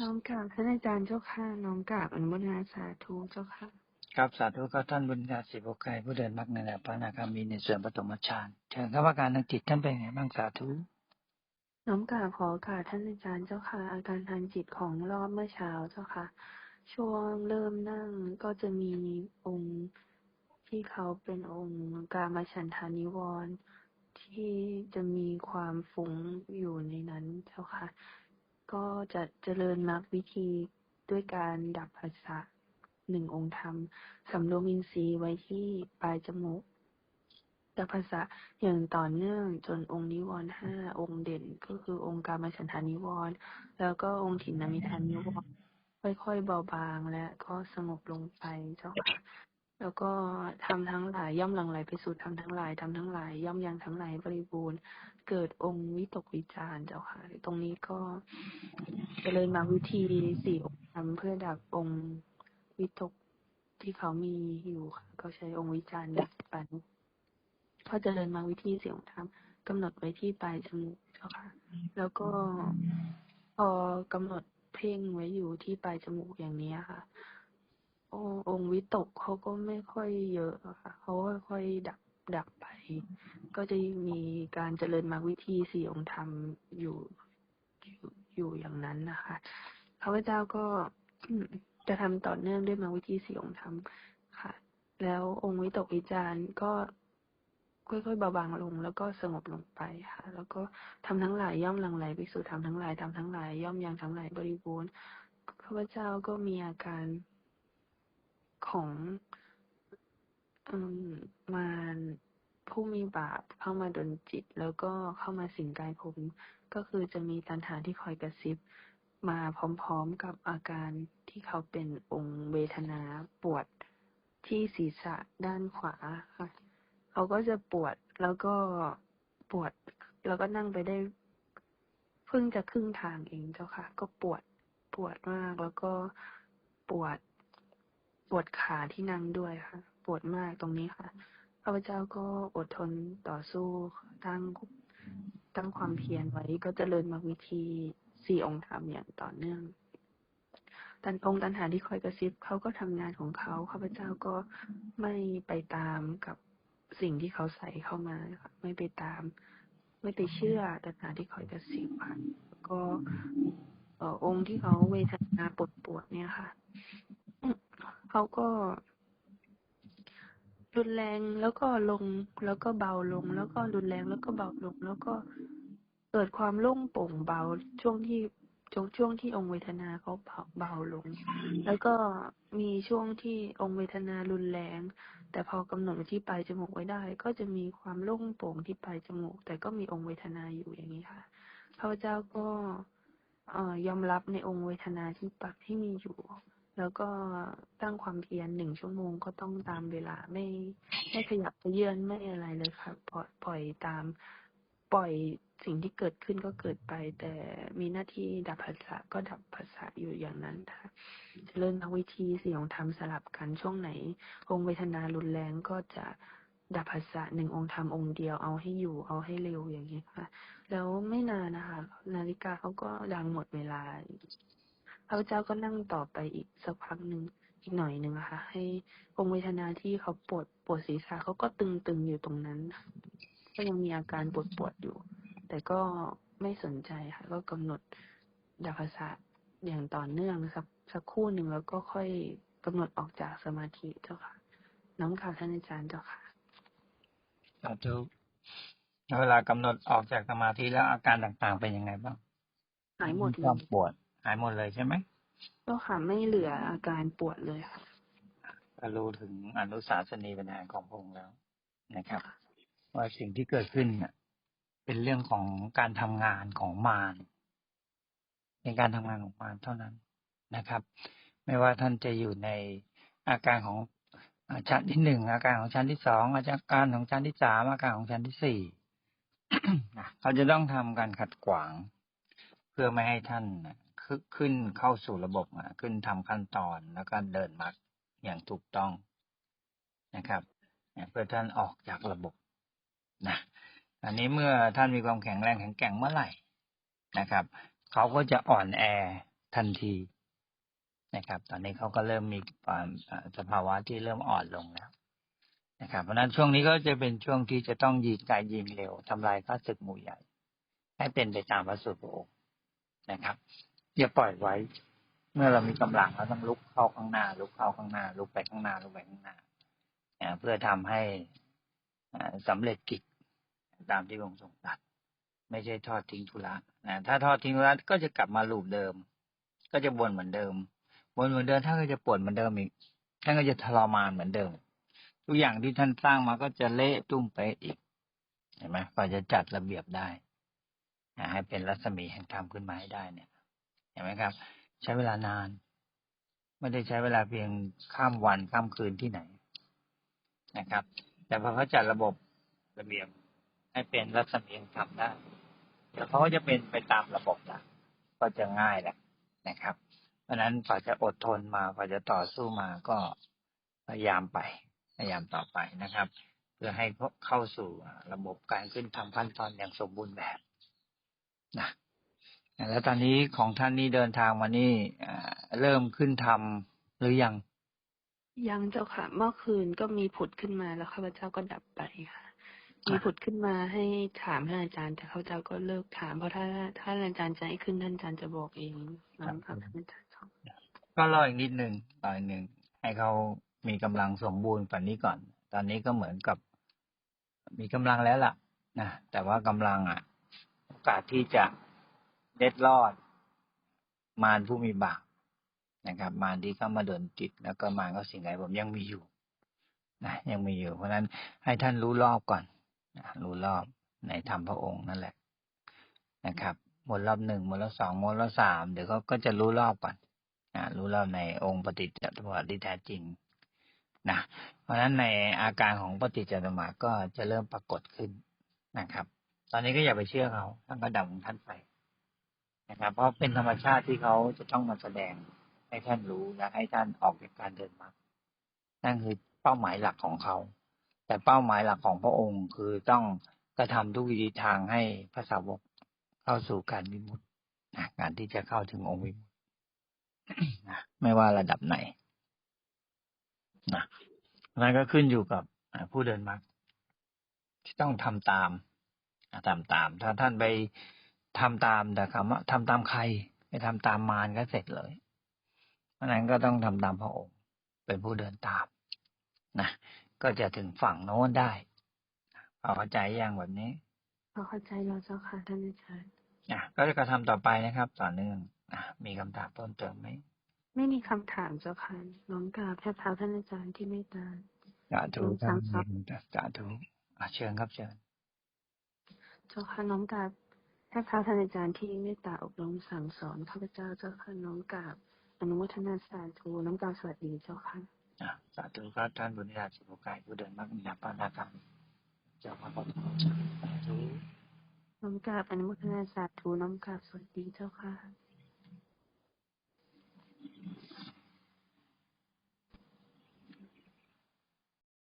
น้อมกราบท่านอาจารย์เจ้าค่ะ น้อมกราบอนุโมทนาสาธุเจ้าค่ะ ครับสาธุครับท่านบุญญาศิบุกไกรผู้เดินมรรคในแนวพระอนาคามีในส่วนปฐมฌานเชิญครับอาการทางจิตท่านเป็นไงบ้างสาธุน้อมกราบขอโอกาสท่านอาจารย์เจ้าค่ะ อาการทางจิตของรอบเมื่อเช้าเจ้าค่ะ ช่วงเริ่มนั่งก็จะมีองค์ที่เขาเป็นองค์กามฉันทานิวรณ์ที่จะมีความฟุ้งอยู่ในนั้นเจ้าค่ะ ก็จะเจริญมรรควิธีด้วยการดับภาษะหนึ่งองค์ธรรมสำรวมอินทรีย์ไว้ที่ปลายจมูกดับภาษะอย่างต่อเนื่องจนองค์นิวรณ์ห้าองค์เด่นก็คือองค์การมฉันทานิวรณ์แล้วก็องค์ถินนามิทานิวรณ์ค่อยๆเบาบางและก็สงบลงไปเจ้าค่ะ แล้วก็ทำทั้งหลายย่อมหลั่งไหลไปสู่ทำทั้งหลายทำทั้งหลาย ย่อมยังทั้งหลายบริบูรณ์ เกิดองค์วิตกวิจารเจ้าค่ะ ตรงนี้ก็เจริญมาวิธีสี่องค์ธรรมเพื่อดับองค์วิตกที่เขามีอยู่ค่ะ ก็ใช้องค์วิจารดับไปพอเจริญมาวิธีสี่องค์ธรรมกำหนดไว้ที่ปลายจมูกเจ้าค่ะ แล้วก็พอกำหนดเพ่งไว้อยู่ที่ปลายจมูกอย่างนี้ค่ะ อองค์วิตกเขาก็ไม่ค่อยเยอะค่ะเขาค่อยดับดับไป ก็จะมีการเจริญมรรควิธีสี่องค์ธรรมอยู่อยู่อย่างนั้นนะคะข้าพเจ้าก็จะทำต่อเนื่องด้วยมรรควิธีสี่องค์ธรรมค่ะ แล้วองค์วิตกวิจารณ์ก็ค่อยๆเบาบางลง แล้วก็สงบลงไปค่ะ แล้วก็ทำทั้งหลายย่อมหลังไหลไปสู่ทำทั้งหลายทำทั้งหลายย่อมยังทั้งหลายบริบูรณ์ข้าพเจ้าก็มีอาการ ของอืมมารผู้มีบาปเข้ามาดนจิต แล้วก็เข้ามาสิงกายผมก็คือจะมีตัณหาที่คอยกระซิบ มาพร้อมๆกับอาการที่เขาเป็นองค์เวทนาปวดที่ศีรษะด้านขวาค่ะ เขาก็จะปวดแล้วก็ปวด แล้วก็นั่งไปได้เพิ่งจะครึ่งทางเองเจ้าค่ะ ก็ปวดปวดมากแล้วก็ปวด ปวดขาที่นั่งด้วยค่ะ ปวดมากตรงนี้ค่ะข้าพเจ้าก็อดทนต่อสู้ตั้งตั้งความเพียรไว้ก็จเจริญมรรควิธีสี่องค์ธรรมอย่างต่อเนื่องตันองค์ตันหาที่คอยกระซิบเขาก็ทำงานของเขาข้าพเจ้าก็ไม่ไปตามกับสิ่งที่เขาใส่เข้ามาค่ะไม่ไปตาม ไม่ไปเชื่อตัณหาที่คอยกระซิบค่ะก็เออองค์ที่เขาเวทนาปวดปวดเนี่ยค่ะ เขาก็ รุนแรงแล้วก็ลงแล้วก็เบาลง แล้วก็รุนแรงแล้วก็เบาลง แล้วก็เกิดความโล่งโปร่งเบาช่วงที่ช่วงช่วงที่องค์เวทนาเขาเบาเบาลง แล้วก็มีช่วงที่องค์เวทนารุนแรง แต่พอกำหนดที่ปลายจมูกไว้ได้ ก็จะมีความโล่งโปร่งที่ปลายจมูก แต่ก็มีองค์เวทนาอยู่อย่างนี้ค่ะข้าพเจ้าก็เอ่อยอมรับในองค์เวทนาที่ปักที่มีอยู่ แล้วก็ตั้งความเพียรหนึ่งชั่วโมงก็ต้องตามเวลาไม่ไม่ขยับขยื่นไม่อะไรเลยค่ะปล่อยปล่อยตามปล่อยสิ่งที่เกิดขึ้นก็เกิดไป แต่มีหน้าที่ดับภาษาก็ดับภาษาอยู่อย่างนั้นค่ะเจริญมวิธีสี่องธรรมสลับกันช่วงไหน องค์เวทนารุนแรงก็จะดับภาษาหนึ่งองค์ธรรมองค์เดียวเอาให้อยู่เอาให้เร็วอย่างนี้ค่ะ แล้วไม่นานนะคะ นาฬิกาเขาก็ดังหมดเวลา พระเจ้าก็นั่งต่อไปอีกสักพักหนึ่งอีกหน่อยหนึ่งค่ะ ให้องค์เวทนาที่เขาปวดปวดศีรษะเขาก็ตึงๆอยู่ตรงนั้น ก็ยังมีอาการปวดปวดๆอยู่ แต่ก็ไม่สนใจค่ะ ก็กำหนดดับภาษาอย่างต่อเนื่องสักสักครู่หนึ่งแล้วก็ค่อยกำหนดออกจากสมาธิเจ้าค่ะ น้องข่าวท่านอาจารย์เจ้าค่ะสาธุเวลากำหนดออกจากสมาธิแล้วอาการต่างๆเป็นยังไงบ้างหายหมดคเลวายมปวด หายหมดเลยใช่ไหมเจ้าค่ะไม่เหลืออาการปวดเลยค่ะก็รู้ถึงอนุสาสนีปัญหาของพระองค์แล้วนะครับ ว่าสิ่งที่เกิดขึ้นน่ะเป็นเรื่องของการทำงานของมารเป็นการทำงานของมารเท่านั้นนะครับ ไม่ว่าท่านจะอยู่ในอาการของอ่าชั้นที่หนึ่งอาการของชั้นที่สองอาการของชั้นที่สามอาการของชั้นที่สี่นะเขาจะต้องทำการขัดขวาง เพื่อไม่ให้ท่านน่ะ ขึ้นขึ้นเข้าสู่ระบบขึ้นทำขั้นตอนแล้วก็เดินมรรคอย่างถูกต้องนะครับเพื่อท่านออกจากระบบนะอันนี้เมื่อท่านมีความแข็งแรงแข็งแกร่งเมื่อไหร่นะครับเขาก็จะอ่อนแอทันทีนะครับ ตอนนี้เขาก็เริ่มมีความสภาวะที่เริ่มอ่อนลงแล้วนะครับเพราะนั้นช่วงนี้ก็จะเป็นช่วงที่จะต้องยิงไกลยิงเร็วทำลายข้าศึกหมู่ใหญ่ ให้เป็นไปตามพระสุตรองค์นะครับ อย่าปล่อยไว้ เมื่อเรามีกำลังเราต้องลุกเข้าข้างหน้า ลุกเข้าข้างหน้า ลุกไปข้างหน้าลุกไปข้างหน้าอ่าเพื่อทำให้อ่าสำเร็จกิจตามที่พระองค์ทรงตรัสไม่ใช่ทอดทิ้งธุระนะถ้าทอดทิ้งธุระก็จะกลับมาลูปเดิม ก็จะวนเหมือนเดิมวนเหมือนเดิมท่านก็จะปวดเหมือนเดิมอีกท่านก็จะทรมานเหมือนเดิม ทุกอย่างที่ท่านสร้างมาก็จะเละตุ้มไปอีกเห็นไหมกว่าจะจัดระเบียบได้ให้เป็นรัศมีแห่งธรรมขึ้นมาให้ได้เนี่ย เห็นไหมครับ ใช้เวลานาน ไม่ได้ใช้เวลาเพียงข้ามวันข้ามคืนที่ไหนนะครับ แต่พอเขาจัดระบบระเบียบให้เป็นรัศมีแห่งธรรมได้เดี๋ยวเขาก็จะเป็นไปตามระบบนะก็จะง่ายแหละนะครับ เพราะฉะนั้นกว่าจะอดทนมากว่าจะต่อสู้มาก็พยายามไปพยายามต่อไปนะครับ เพื่อให้เข้าสู่ระบบการขึ้นทำขั้นตอนอย่างสมบูรณ์แบบนะ แล้วตอนนี้ของท่านนี่เดินทางมานี่อ่าเริ่มขึ้นทำหรือยัง ยังเจ้าค่ะ เมื่อคืนก็มีผุดขึ้นมาแล้วข้าพเจ้าก็ดับไปค่ะ มีผุดขึ้นมาให้ถามท่านอาจารย์แต่ข้าพเจ้าก็เลิกถามเพราะถ้าถ้าท่านอาจารย์จะให้ขึ้นท่านอาจารย์จะบอกเองน้อมครับท่านอาจารย์ครับก็รออีกนิดหนึ่งรออีกหนึ่งให้เขามีกำลังสมบูรณ์กว่านี้ก่อน ตอนนี้ก็เหมือนกับ มีกำลังแล้วล่ะนะแต่ว่ากำลังอะ โอกาสที่จะ เล็ดรอด มารผู้มีบาปนะครับ มารที่เข้ามาโดนจิต แล้วก็มารก็สิ่งใดผมยังมีอยู่นะยังมีอยู่ เพราะฉะนั้นให้ท่านรู้รอบก่อนนะรู้รอบในธรรมพระองค์นั่นแหละนะครับหมดรอบหนึ่งหมดรอบสองหมดรอบสามเดี๋ยวเขาก็จะรู้รอบก่อนนะรู้รอบในองค์ปฏิจจสมุปบาทที่แท้จริงนะเพราะฉะนั้นในอาการของปฏิจจสมุปบาทก็จะเริ่มปรากฏขึ้นนะครับ ตอนนี้ก็อย่าไปเชื่อเขาท่านก็ดับของท่านไป นะครับ เพราะเป็นธรรมชาติที่เขาจะต้องมาแสดงให้ท่านรู้และให้ท่านออกจากการเดินมรรคนั่นคือเป้าหมายหลักของเขา แต่เป้าหมายหลักของพระองค์คือต้องกระทำทุกวิธีทางให้พระสาวกเข้าสู่การวิมุตติการที่จะเข้าถึงองค์วิมุตตินะไม่ว่าระดับไหนนะนั่นก็ขึ้นอยู่กับผู้เดินมรรคที่ต้องทำตามอ่าทำตาม ถ้าท่านไป ทำตามแต่คำว่าทำตามใครไปทำตามมารก็เสร็จเลย เพราะฉะนั้นก็ต้องทำตามพระองค์ เป็นผู้เดินตามนะก็จะถึงฝั่งโน้นได้พอเข้าใจยังแบบนี้พอเข้าใจแล้วเจ้าค่ะท่านอาจารย์อะก็จะกระทำต่อไปนะครับ ต่อเนื่องอะมีคำถามเพิ่มเติมไหมไม่มีคำถามเจ้าค่ะน้อมกราบแค่เท้าท่านอาจารย์ที่เมตตาสาธุสาธุครับสาธุอะเชิญครับเชิญเจ้าค่ะน้อมกราบ แค่เท้าท่านอาจารย์ที่เมตตาอบรมสั่งสอนข้าพเจ้าเจ้าค่ะน้อมกราบอนุโมทนาสาธุน้อมกราบสวัสดีเจ้าค่ะอะสาธุครับท่านบุญญาสุภกายผู้เดินมรรคมีนาปานากรรมเจ้าพระพุทธเจ้าสาธุน้อมกราบอนุโมทนาสาธุน้อมกราบสวัสดีเจ้าค่ะ